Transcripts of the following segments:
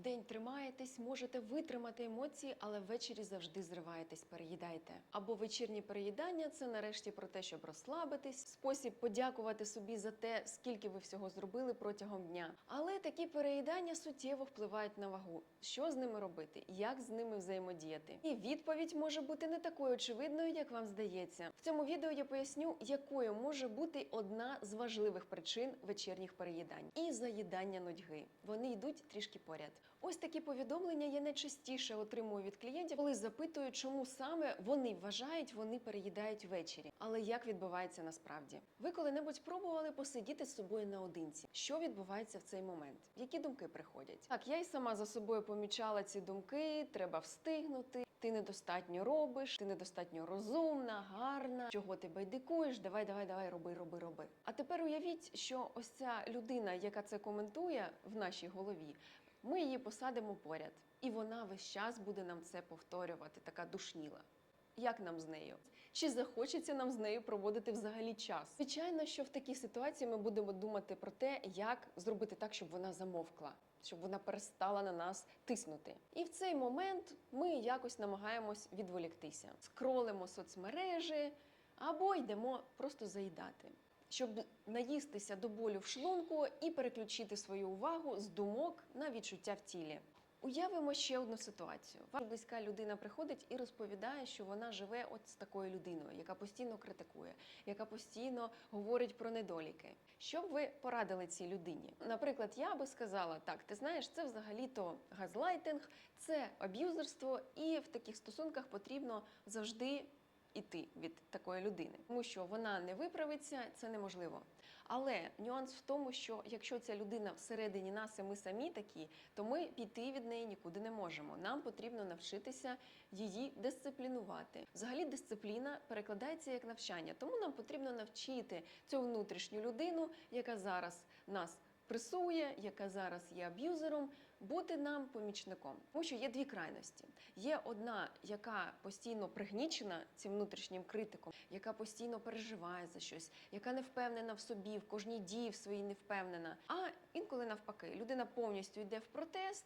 вдень тримаєтесь, можете витримати емоції, але ввечері завжди зриваєтесь, переїдайте. Або вечірні переїдання це нарешті про те, щоб розслабитись, спосіб подякувати собі за те, скільки ви всього зробили протягом дня. Але такі переїдання суттєво впливають на вагу. Що з ними робити? Як з ними взаємодіяти? І відповідь може бути не такою очевидною, як вам здається. В цьому відео я поясню, якою може бути одна з важливих причин вечірніх переїдань і заїдання нудьги. Вони йдуть трішки поряд. Ось такі повідомлення я найчастіше отримую від клієнтів, коли запитую, чому саме вони вважають, вони переїдають ввечері. Але як відбувається насправді? Ви коли-небудь пробували посидіти з собою наодинці? Що відбувається в цей момент? Які думки приходять? Так, я й сама за собою помічала ці думки. Треба встигнути. Ти недостатньо робиш, ти недостатньо розумна, гарна. Чого ти байдикуєш? Давай, давай, давай, роби, роби, роби. А тепер уявіть, що ось ця людина, яка це коментує в нашій голові, ми її посадимо поряд, і вона весь час буде нам це повторювати, така душніла. Як нам з нею? Чи захочеться нам з нею проводити взагалі час? Звичайно, що в такій ситуації ми будемо думати про те, як зробити так, щоб вона замовкла, щоб вона перестала на нас тиснути. І в цей момент ми якось намагаємось відволіктися, скролимо соцмережі або йдемо просто заїдати. Щоб наїстися до болю в шлунку і переключити свою увагу з думок на відчуття в тілі. Уявимо ще одну ситуацію. Ваша близька людина приходить і розповідає, що вона живе от з такою людиною, яка постійно критикує, яка постійно говорить про недоліки. Що б ви порадили цій людині? Наприклад, я би сказала: так, ти знаєш, це взагалі-то газлайтинг, це аб'юзерство, і в таких стосунках потрібно завжди іти від такої людини, тому що вона не виправиться, це неможливо. Але нюанс в тому, що якщо ця людина всередині нас і ми самі такі, то ми піти від неї нікуди не можемо. Нам потрібно навчитися її дисциплінувати. Взагалі, дисципліна перекладається як навчання, тому нам потрібно навчити цю внутрішню людину, яка зараз нас пресує, яка зараз є аб'юзером, бути нам помічником. Тому що є дві крайності. Є одна, яка постійно пригнічена цим внутрішнім критиком, яка постійно переживає за щось, яка не впевнена в собі, в кожній дії в своїй не впевнена. А інколи навпаки, людина повністю йде в протест.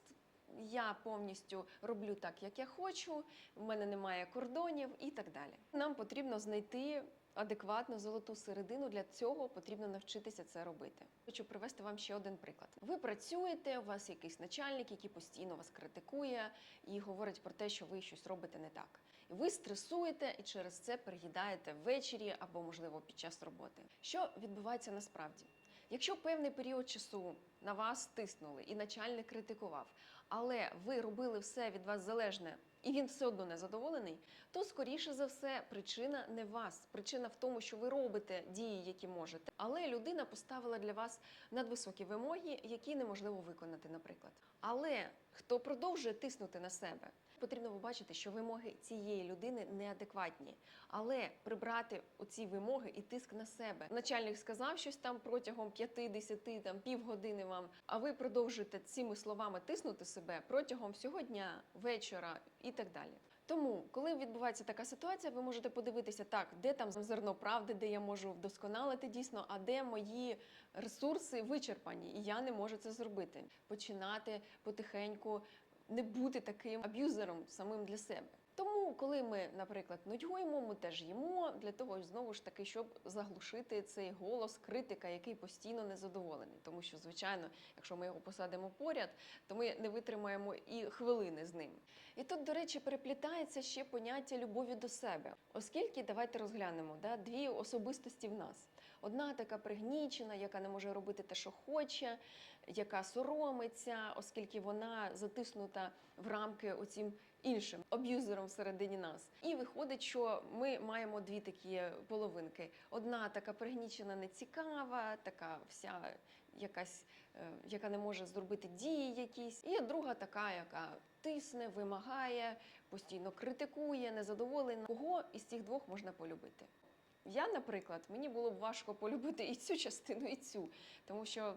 Я повністю роблю так, як я хочу, в мене немає кордонів і так далі. Нам потрібно знайти адекватну золоту середину. Для цього потрібно навчитися це робити. Хочу привести вам ще один приклад. Ви працюєте, у вас якийсь начальник, який постійно вас критикує і говорить про те, що ви щось робите не так. І ви стресуєте і через це переїдаєте ввечері або, можливо, під час роботи. Що відбувається насправді? Якщо певний період часу на вас тиснули і начальник критикував, але ви робили все від вас залежне, і він все одно не задоволений, то скоріше за все причина не вас. Причина в тому, що ви робите дії, які можете. Але людина поставила для вас надвисокі вимоги, які неможливо виконати, наприклад. Але хто продовжує тиснути на себе? Потрібно побачити, що вимоги цієї людини неадекватні, але прибрати оці вимоги і тиск на себе. Начальник сказав щось там протягом 5-10, там півгодини вам, а ви продовжуєте цими словами тиснути себе протягом всього дня, вечора і так далі. Тому, коли відбувається така ситуація, ви можете подивитися так, де там зерно правди, де я можу вдосконалити дійсно, а де мої ресурси вичерпані, і я не можу це зробити. Починати потихеньку не бути таким аб'юзером самим для себе. Тому, коли ми, наприклад, нудьгуємо, ми теж їмо для того, знову ж таки, щоб заглушити цей голос критика, який постійно незадоволений. Тому що, звичайно, якщо ми його посадимо поряд, то ми не витримаємо і хвилини з ним. І тут, до речі, переплітається ще поняття любові до себе, оскільки давайте розглянемо да, дві особистості в нас. Одна така пригнічена, яка не може робити те, що хоче, яка соромиться, оскільки вона затиснута в рамки оцім іншим аб'юзером всередині нас. І виходить, що ми маємо дві такі половинки: одна така пригнічена, нецікава, така вся якась, е, яка не може зробити дії якісь, і друга така, яка тисне, вимагає, постійно критикує, незадоволена. Кого із цих двох можна полюбити? Я, наприклад, мені було б важко полюбити і цю частину, і цю, тому що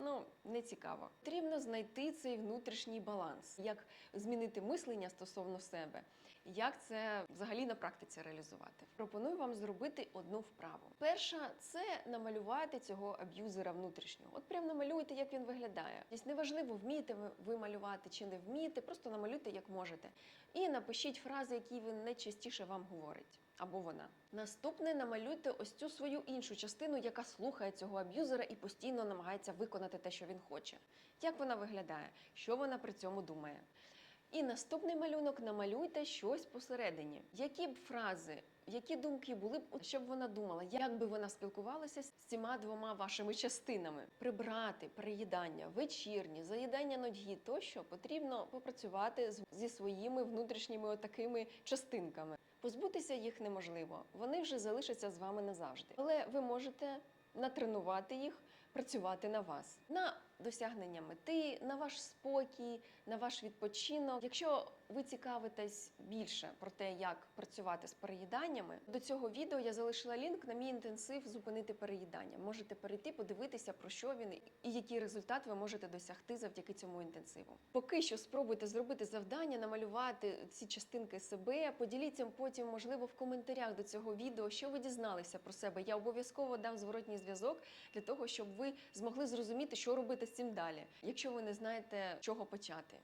Ну, не цікаво. Потрібно знайти цей внутрішній баланс, як змінити мислення стосовно себе, як це взагалі на практиці реалізувати. Пропоную вам зробити одну вправу. Перша це намалювати цього аб'юзера внутрішнього. От прям намалюйте, як він виглядає. Тобто неважливо, вмієте ви малювати чи не вмієте, просто намалюйте як можете. І напишіть фрази, які він найчастіше вам говорить. Або вона. Наступне намалюйте ось цю свою іншу частину, яка слухає цього аб'юзера і постійно намагається виконати те, що він хоче. Як вона виглядає, що вона при цьому думає. І наступний малюнок намалюйте щось посередині. Які б фрази, які думки були б, щоб вона думала, як би вона спілкувалася з цими двома вашими частинами: прибрати, переїдання, вечірні, заїдання нудьги тощо потрібно попрацювати зі своїми внутрішніми отакими частинками. Позбутися їх неможливо, вони вже залишаться з вами назавжди. Але ви можете натренувати їх, працювати на вас, на досягнення мети, на ваш спокій, на ваш відпочинок. Якщо ви цікавитесь більше про те, як працювати з переїданнями, до цього відео я залишила лінк на мій інтенсив зупинити переїдання. Можете перейти, подивитися про що він і який результат ви можете досягти завдяки цьому інтенсиву. Поки що спробуйте зробити завдання, намалювати ці частинки себе. Поділіться потім, можливо, в коментарях до цього відео, що ви дізналися про себе. Я обов'язково дам зворотній зв'язок для того, щоб ви змогли зрозуміти, що робити з цим далі, якщо ви не знаєте, чого почати.